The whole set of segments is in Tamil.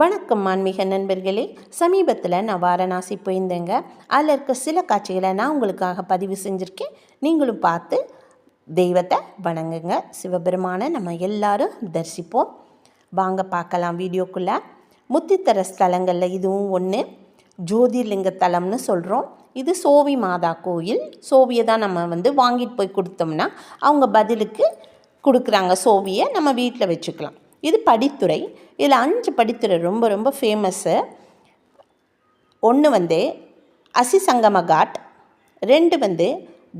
வணக்கம் ஆன்மீக நண்பர்களே. சமீபத்தில் நான் வாரணாசி போயிருந்தேங்க. அதில் இருக்க சில காட்சிகளை நான் உங்களுக்காக பதிவு செஞ்சுருக்கேன். நீங்களும் பார்த்து தெய்வத்தை வணங்குங்க. சிவபெருமானை நம்ம எல்லாரும் தரிசிப்போம். வாங்க பார்க்கலாம் வீடியோக்குள்ளே. முத்தித்தர ஸ்தலங்களில் இதுவும் ஒன்று ஜோதிர்லிங்க தலம்னு சொல்கிறோம் இது சோவி மாதா கோயில். சோவியை தான் நம்ம வந்து வாங்கிட்டு போய் கொடுத்தோம்னா அவங்க பதிலுக்கு கொடுக்குறாங்க சோவியை. நம்ம வீட்டில் வச்சுக்கலாம். இது படித்துறை. இதில் அஞ்சு படித்துறை ரொம்ப ரொம்ப ஃபேமஸ்ஸு ஒன்று வந்து அசிசங்கம காட் ரெண்டு வந்து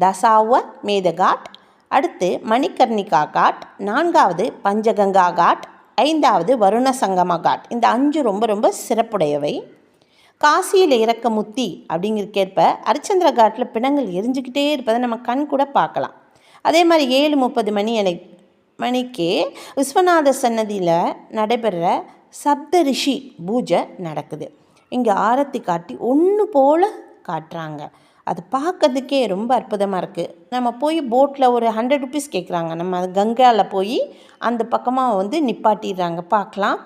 தசாவ மேத காட் அடுத்து மணிகர்ணிகா காட் நான்காவது பஞ்சகங்கா காட் ஐந்தாவது வருண சங்கம காட் இந்த அஞ்சு ரொம்ப ரொம்ப சிறப்புடையவை. காசியில் இறக்க முத்தி அப்படிங்கிறக்கேற்ப ஹரிச்சந்திர காட்டில் பிணங்கள் எரிஞ்சுக்கிட்டே இருப்பதை நம்ம கண் கூட பார்க்கலாம். அதே மாதிரி ஏழு முப்பது மணி அனை மணிக்கு விஸ்வநாத சன்னதியில் நடைபெற சப்த ரிஷி பூஜை நடக்குது. இங்கே ஆரத்தி காட்டி ஒன்று போல் காட்டுறாங்க. அது பார்க்கறதுக்கே ரொம்ப அற்புதமாக இருக்குது நம்ம போய் போட்டில் ஒரு ஹண்ட்ரட் ருபீஸ் கேட்குறாங்க நம்ம கங்காவில் போய் அந்த பக்கமாக வந்து நிப்பாட்டிடுறாங்க. பார்க்கலாம்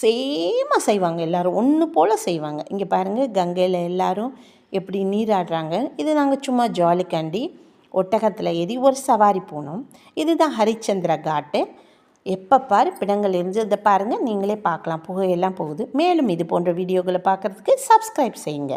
சேமாக செய்வாங்க எல்லோரும். ஒன்று போல் செய்வாங்க. இங்கே பாருங்கள் கங்கையில் எல்லோரும் எப்படி நீராடுறாங்க. இது நாங்கள் சும்மா ஜாலிக்காண்டி ஒட்டகத்தில் ஏறி ஒரு சவாரி போனோம். இதுதான் ஹரிச்சந்திர காட்டு. எப்போ பாரு பிடங்கள் இருந்ததை பாருங்கள் நீங்களே பார்க்கலாம். புகையெல்லாம் போகுது. மேலும் இது போன்ற வீடியோக்களை பார்க்குறதுக்கு சப்ஸ்கிரைப் செய்யுங்க.